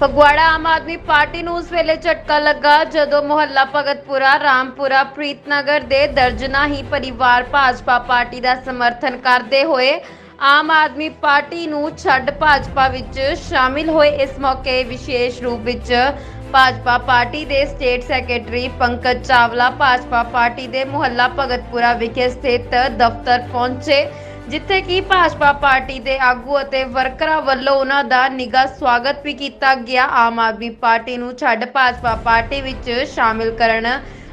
Phagwara Aam Aadmi party ਨੂੰ ਉਸ ਵੇਲੇ ਝਟਕਾ ਲੱਗਾ ਜਦੋਂ ਮੁਹੱਲਾ ਭਗਤਪੁਰਾ, ਰਾਮਪੁਰਾ, ਪ੍ਰੀਤਨਗਰ ਦੇ ਦਰਜਨਾ ਹੀ ਪਰਿਵਾਰ ਭਾਜਪਾ ਪਾਰਟੀ ਦਾ ਸਮਰਥਨ ਕਰਦੇ ਹੋਏ ਆਮ ਆਦਮੀ ਪਾਰਟੀ ਨੂੰ ਛੱਡ ਭਾਜਪਾ ਵਿੱਚ ਸ਼ਾਮਿਲ ਹੋਏ। ਇਸ ਮੌਕੇ ਵਿਸ਼ੇਸ਼ ਰੂਪ ਵਿੱਚ ਭਾਜਪਾ ਪਾਰਟੀ ਦੇ state secretary Pankaj Chawla Bhajpa party ਦੇ ਮੁਹੱਲਾ ਭਗਤਪੁਰਾ ਵਿਖੇ ਸਥਿਤ ਦਫ਼ਤਰ ਪਹੁੰਚੇ। ਜਿੱਥੇ ਕਿ ਭਾਜਪਾ ਪਾਰਟੀ ਦੇ ਆਗੂ ਅਤੇ ਵਰਕਰਾਂ ਵੱਲੋਂ ਉਹਨਾਂ ਦਾ ਨਿੱਘਾ ਸਵਾਗਤ ਵੀ ਕੀਤਾ ਗਿਆ। ਆਮ ਆਦਮੀ ਪਾਰਟੀ ਨੂੰ ਛੱਡ ਭਾਜਪਾ ਪਾਰਟੀ ਵਿੱਚ ਸ਼ਾਮਿਲ ਕਰਨ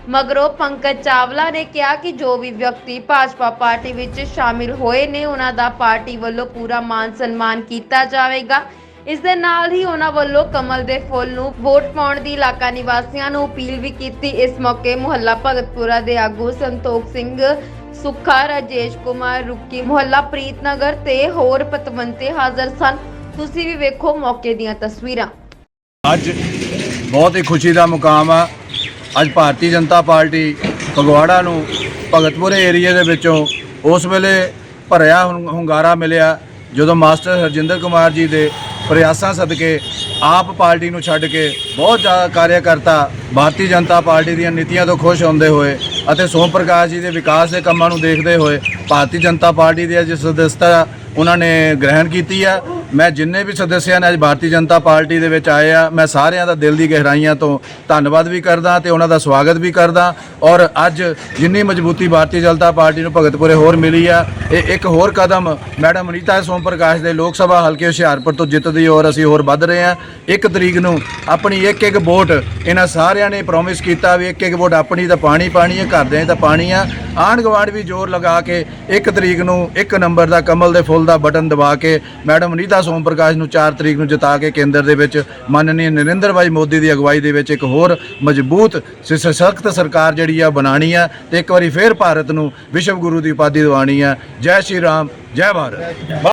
ਮਗਰੋਂ ਪੰਕਜ ਚਾਵਲਾ ਨੇ ਕਿਹਾ ਕਿ ਜੋ ਵੀ ਵਿਅਕਤੀ ਭਾਜਪਾ ਪਾਰਟੀ ਵਿੱਚ ਸ਼ਾਮਿਲ ਹੋਏ ਨੇ, ਉਹਨਾਂ ਦਾ ਪਾਰਟੀ ਵੱਲੋਂ ਪੂਰਾ ਮਾਨ ਸਨਮਾਨ ਕੀਤਾ ਜਾਵੇਗਾ। ਇਸ ਦੇ ਨਾਲ ਹੀ ਉਹਨਾਂ ਵੱਲੋਂ ਕਮਲ ਦੇ ਫੁੱਲ ਨੂੰ ਵੋਟ ਪਾਉਣ ਦੀ ਇਲਾਕਾ ਨਿਵਾਸੀਆਂ ਨੂੰ ਅਪੀਲ ਵੀ ਕੀਤੀ। ਇਸ ਮੌਕੇ ਮੁਹੱਲਾ ਭਗਤਪੁਰਾ ਦੇ ਆਗੂ ਸੰਤੋਖ ਸਿੰਘ ਸੁੱਖਾ, ਰਾਜੇਸ਼ ਕੁਮਾਰ, ਰੁੱਕੀ, ਮੁਹੱਲਾ, ਪ੍ਰੀਤਨਗਰ ਤੇ ਹੋਰ ਪਤਵੰਤੇ ਹਾਜ਼ਰ ਸਨ। ਤੁਸੀਂ ਵੀ ਵੇਖੋ ਮੌਕੇ ਦੀਆਂ ਤਸਵੀਰਾਂ। ਅੱਜ ਬਹੁਤ ਹੀ ਖੁਸ਼ੀ ਦਾ ਮੁਕਾਮ ਆ। ਅੱਜ ਭਾਰਤੀ ਜਨਤਾ ਪਾਰਟੀ ਫਗਵਾੜਾ ਨੂੰ ਭਗਤਪੁਰੇ ਏਰੀਆ ਦੇ ਵਿੱਚੋਂ ਉਸ ਵੇਲੇ ਭਰਿਆ ਹੁੰ- ਹੁੰਗਾਰਾ ਮਿਲਿਆ, ਜਦੋਂ ਮਾਸਟਰ ਹਰਜਿੰਦਰ ਕੁਮਾਰ ਜੀ ਦੇ ਪ੍ਰਯਾਸਾਂ ਸਦਕੇ ਆਪ ਪਾਰਟੀ ਨੂੰ ਛੱਡ ਕੇ ਬਹੁਤ ਜ਼ਿਆਦਾ ਕਾਰਿਆਕਰਤਾ ਭਾਰਤੀ ਜਨਤਾ ਪਾਰਟੀ ਦੀਆਂ ਨੀਤੀਆਂ ਤੋਂ ਖੁਸ਼ ਹੁੰਦੇ ਹੋਏ ਅਤੇ ਸੋਮ ਪ੍ਰਕਾਸ਼ ਜੀ ਦੇ ਵਿਕਾਸ ਦੇ ਕੰਮਾਂ ਨੂੰ ਦੇਖਦੇ ਹੋਏ ਭਾਰਤੀ ਜਨਤਾ ਪਾਰਟੀ ਦੀ ਅੱਜ ਸਦਸਤਾ ਉਹਨਾਂ ਨੇ ਗ੍ਰਹਿਣ ਕੀਤੀ ਆ। ਮੈਂ ਜਿੰਨੇ ਵੀ ਸਦੱਸਿਆ ਨੇ ਅੱਜ ਭਾਰਤੀ ਜਨਤਾ ਪਾਰਟੀ ਦੇ ਵਿੱਚ ਆਏ ਆ, ਮੈਂ ਸਾਰਿਆਂ ਦਾ ਦਿਲ ਦੀ ਗਹਿਰਾਈਆਂ ਤੋਂ ਧੰਨਵਾਦ ਵੀ ਕਰਦਾ ਤੇ ਉਹਨਾਂ ਦਾ ਸਵਾਗਤ ਵੀ ਕਰਦਾ। ਔਰ ਅੱਜ ਜਿੰਨੀ ਮਜ਼ਬੂਤੀ ਭਾਰਤੀ ਜਨਤਾ ਪਾਰਟੀ ਨੂੰ ਭਗਤਪੁਰੇ ਹੋਰ ਮਿਲੀ ਆ, ਇਹ ਇੱਕ ਹੋਰ ਕਦਮ ਮੈਡਮ ਅਨੀਤਾ ਸੋਮ ਪ੍ਰਕਾਸ਼ ਦੇ ਲੋਕ ਸਭਾ ਹਲਕੇ ਹੁਸ਼ਿਆਰਪੁਰ ਤੋਂ ਜਿੱਤ ਦੀ ਔਰ ਅਸੀਂ ਹੋਰ ਵੱਧ ਰਹੇ ਆ। ਇੱਕ ਤਰੀਕ ਨੂੰ ਆਪਣੀ ਇੱਕ ਇੱਕ ਵੋਟ ਇਹਨਾਂ ਸਾਰਿਆਂ ਨੇ ਪ੍ਰੋਮਿਸ ਕੀਤਾ ਵੀ ਇੱਕ ਇੱਕ ਵੋਟ ਆਪਣੀ ਤਾਂ ਪਾਣੀ ਪਾਣੀ ਹੈ ਘਰਦਿਆਂ ਤਾਂ ਪਾਣੀ ਆ। ਆਂਢ ਗੁਆਂਢ ਵੀ ਜ਼ੋਰ ਲਗਾ ਕੇ ਇੱਕ ਤਰੀਕ ਨੂੰ ਇੱਕ ਨੰਬਰ ਦਾ ਕਮਲ ਦੇ ਫੁੱਲ ਦਾ ਬਟਨ ਦਬਾ ਕੇ ਮੈਡਮ ਅਨੀਤਾ ਸੋਮ ਪ੍ਰਕਾਸ਼ ਨੂੰ 4 ਤਰੀਕ ਨੂੰ ਜਿਤਾ ਕੇ ਕੇਂਦਰ ਦੇ ਵਿੱਚ। ਮਾਨਨੀय ਨਰਿੰਦਰ ਭਾਈ ਮੋਦੀ ਦੀ ਅਗਵਾਈ ਦੇ ਵਿੱਚ ਇੱਕ ਹੋਰ ਮਜ਼ਬੂਤ, ਸ- ਸਸ਼ਕਤ ਸਰਕਾਰ ਜਿਹੜੀ ਆ ਬਣਾਣੀ ਆ ਤੇ ਇੱਕ ਵਾਰੀ ਫੇਰ ਭਾਰਤ ਨੂੰ ਵਿਸ਼ਵ ਗੁਰੂ ਦੀ ਉਪਾਧੀ ਦਿਵਾਣੀ ਆ। ਜੈ ਸ਼੍ਰੀ ਰਾਮ, ਜੈ ਭਾਰਤ।